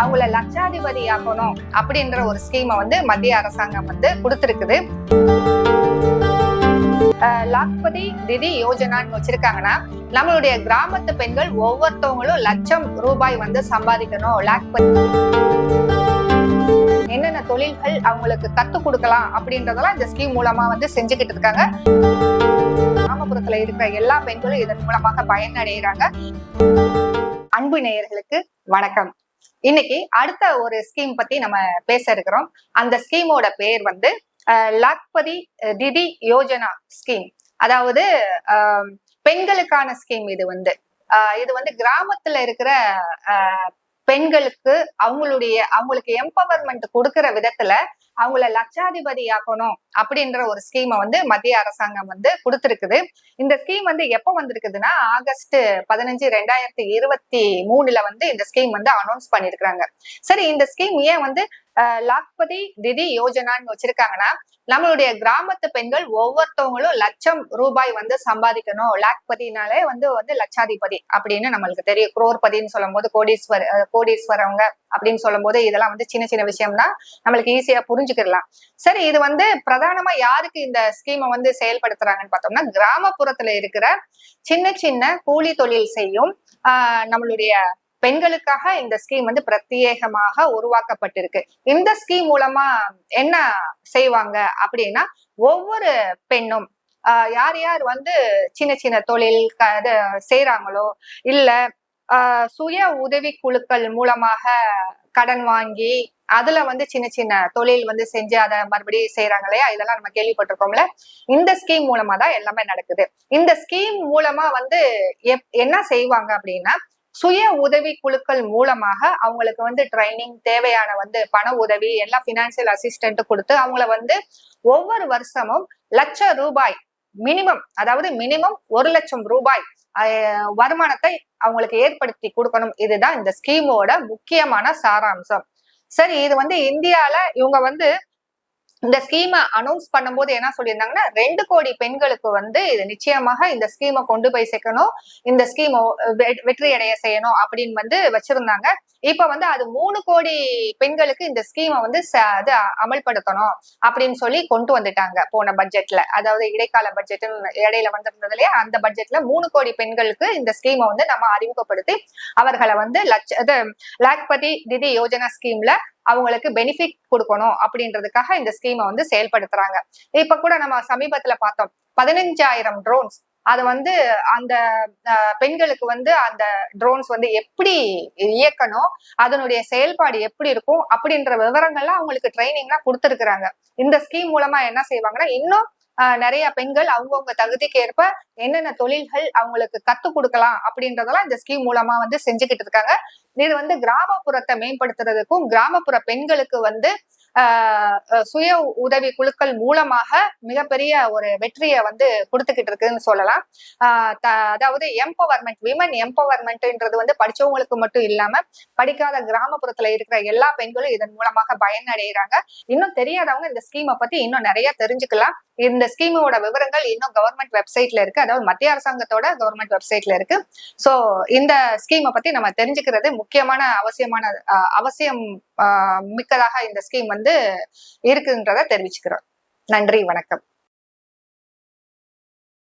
அவங்கள லட்சாதிபதி ஆக்கணும் அப்படின்ற ஒரு ஸ்கீமை வந்து மத்திய அரசாங்கம் வந்து கொடுத்துருக்குது. லாக்பதி திதி யோஜனான்னு வச்சிருக்காங்கன்னா நம்மளுடைய கிராமத்து பெண்கள் ஒவ்வொருத்தவங்களும் லட்சம் ரூபாய் வந்து சம்பாதிக்கணும். லாக்பதி என்னென்ன தொழில்கள் அவங்களுக்கு கத்து கொடுக்கலாம் அப்படின்றதெல்லாம் இந்த ஸ்கீம் மூலமா வந்து செஞ்சுக்கிட்டு இருக்காங்க. கிராமப்புறத்துல இருக்கிற எல்லா பெண்களும் இதன் மூலமாக பயனடைகிறாங்க. அன்பு நேயர்களுக்கு வணக்கம். இன்னைக்கு அடுத்த ஒரு ஸ்கீம் பத்தி நம்ம பேச இருக்கிறோம். அந்த ஸ்கீமோட பேர் வந்து அஹ், லாக்பதி திதி யோஜனா ஸ்கீம் அதாவது பெண்களுக்கான ஸ்கீம் இது வந்து. இது வந்து கிராமத்துல இருக்கிற பெண்களுக்கு அவங்களுடைய அவங்களுக்கு எம்பவர்மெண்ட் கொடுக்கிற விதத்துல அவங்கள லட்சாதிபதி ஆக்கணும் அப்படின்ற ஒரு ஸ்கீமை வந்து மத்திய அரசாங்கம் வந்து கொடுத்துருக்குது. இந்த ஸ்கீம் வந்து எப்போ வந்திருக்குதுன்னா ஆகஸ்ட் பதினஞ்சு ரெண்டாயிரத்தி இருபத்தி மூணுல வந்து இந்த ஸ்கீம் வந்து அனௌன்ஸ் பண்ணிருக்காங்க சரி இந்த ஸ்கீம் ஏன் வந்து லாக்பதி திதி யோஜனான்னு வச்சிருக்காங்கன்னா நம்மளுடைய கிராமத்து பெண்கள் ஒவ்வொருத்தவங்களும் லட்சம் ரூபாய் வந்து சம்பாதிக்கணும். லாக்பதினாலே வந்து வந்து லட்சாதிபதி அப்படின்னு நம்மளுக்கு தெரியும். குரோர்பதின்னு சொல்லும் போது கோடீஸ்வர் கோடீஸ்வரவங்க அப்படின்னு சொல்லும் போது இதெல்லாம் வந்து சின்ன சின்ன விஷயம் தான் நம்மளுக்கு ஈஸியா புரிஞ்சுக்கிடலாம். சரி இது வந்து பிரதானமா யாருக்கு இந்த ஸ்கீமை வந்து செயல்படுத்துறாங்கன்னு பார்த்தோம்னா கிராமப்புறத்துல இருக்கிற சின்ன சின்ன கூலி தொழில் செய்யும் ஆஹ் நம்மளுடைய பெண்களுக்காக இந்த ஸ்கீம் வந்து பிரத்யேகமாக உருவாக்கப்பட்டிருக்கு. இந்த ஸ்கீம் மூலமா என்ன செய்வாங்க அப்படின்னா ஒவ்வொரு பெண்ணும் ஆஹ் யார் யார் வந்து சின்ன சின்ன தொழில் க- இது இல்ல ஆஹ் சுய உதவி குழுக்கள் மூலமாக கடன் வாங்கி அதுல வந்து சின்ன சின்ன தொழில் வந்து செஞ்சு அதை மறுபடியும் செய்யறாங்க இல்லையா? இதெல்லாம் நம்ம கேள்விப்பட்டிருக்கோம்ல. இந்த ஸ்கீம் மூலமா தான் எல்லாமே நடக்குது. இந்த ஸ்கீம் மூலமா வந்து எப்- என்ன செய்வாங்க அப்படின்னா சுய உதவி குழுக்கள் மூலமாக அவங்களுக்கு வந்து ட்ரைனிங் தேவையான வந்து பண உதவி எல்லாம் பினான்சியல் அசிஸ்டன்ட் கொடுத்து அவங்கள வந்து ஒவ்வொரு வருஷமும் லட்ச ரூபாய் மினிமம் அதாவது மினிமம் ஒரு லட்சம் ரூபாய் வருமானத்தை அவங்களுக்கு ஏற்படுத்தி கொடுக்கணும். இதுதான் இந்த ஸ்கீமோட முக்கியமான சாராம்சம். சரி இது வந்து இந்தியால இவங்க வந்து இந்த ஸ்கீமை அனௌன்ஸ் பண்ணும்போது என்ன சொல்லியிருந்தாங்கன்னா ரெண்டு கோடி பெண்களுக்கு வந்து இது நிச்சயமாக இந்த ஸ்கீமை கொண்டு போய் சேர்க்கணும். இந்த ஸ்கீமை வெற்றி அடைய செய்யணும் அப்படின்னு வந்து வச்சிருந்தாங்க. இப்ப வந்து அது மூணு கோடி பெண்களுக்கு இந்த ஸ்கீமை வந்து ச- அது அமல்படுத்தணும் அப்படின்னு சொல்லி கொண்டு வந்துட்டாங்க போன பட்ஜெட்ல அதாவது இடைக்கால பட்ஜெட் இடையில வந்திருந்தது இல்லையா? அந்த பட்ஜெட்ல மூணு கோடி பெண்களுக்கு இந்த ஸ்கீமை வந்து நம்ம அறிமுகப்படுத்தி அவர்களை வந்து லட்ச இது லாக்பதி திதி யோஜனா ஸ்கீம்ல அவங்களுக்கு பெனிஃபிட் கொடுக்கணும் அப்படின்றதுக்காக இந்த ஸ்கீமை வந்து செயல்படுத்துறாங்க. இப்ப கூட நம்ம சமீபத்துல பார்த்தோம் பதினஞ்சாயிரம் ட்ரோன்ஸ் அது வந்து அந்த பெண்களுக்கு வந்து அந்த ட்ரோன்ஸ் வந்து எப்படி இயக்கணும் அதனுடைய செயல்பாடு எப்படி இருக்கும் அப்படின்ற விவரங்கள்லாம் அவங்களுக்கு ட்ரைனிங்லாம் கொடுத்துருக்குறாங்க. இந்த ஸ்கீம் மூலமா என்ன செய்வாங்கன்னா இன்னும் நிறைய பெண்கள் அவங்கவுங்க தகுதிக்கு ஏற்ப என்னென்ன தொழில்கள் அவங்களுக்கு கத்து கொடுக்கலாம் அப்படின்றதெல்லாம் இந்த ஸ்கீம் மூலமா வந்து செஞ்சுக்கிட்டு இருக்காங்க. இது வந்து கிராமப்புறத்தை மேம்படுத்துறதுக்கும் கிராமப்புற பெண்களுக்கு வந்து சுய உதவி குழுக்கள் மூலமாக மிகப்பெரிய ஒரு வெற்றியை வந்து கொடுத்துக்கிட்டு இருக்குன்னு சொல்லலாம். த- அதாவது எம்பவர்மெண்ட் விமன் எம்பவர்மெண்ட்ன்றது வந்து படிச்சவங்களுக்கு மட்டும் இல்லாம படிக்காத கிராமப்புறத்துல இருக்கிற எல்லா பெண்களும் இதன் மூலமாக பயனடைகிறாங்க. இன்னும் தெரியாதவங்க இந்த ஸ்கீமை பத்தி இன்னும் நிறைய தெரிஞ்சுக்கலாம். இந்த ஸ்கீமோட விவரங்கள் இன்னும் கவர்மெண்ட் வெப்சைட்ல இருக்கு. அதாவது மத்திய அரசாங்கத்தோட கவர்மெண்ட் வெப்சைட்ல இருக்கு. ஸோ இந்த ஸ்கீமை பத்தி நம்ம தெரிஞ்சுக்கிறது முக்கியமான அவசியமான அவசியம் மிக்கதாக இந்த ஸ்கீம் வந்து இருக்குன்றத தெரிவிச்சுக்கிறோம். நன்றி வணக்கம்.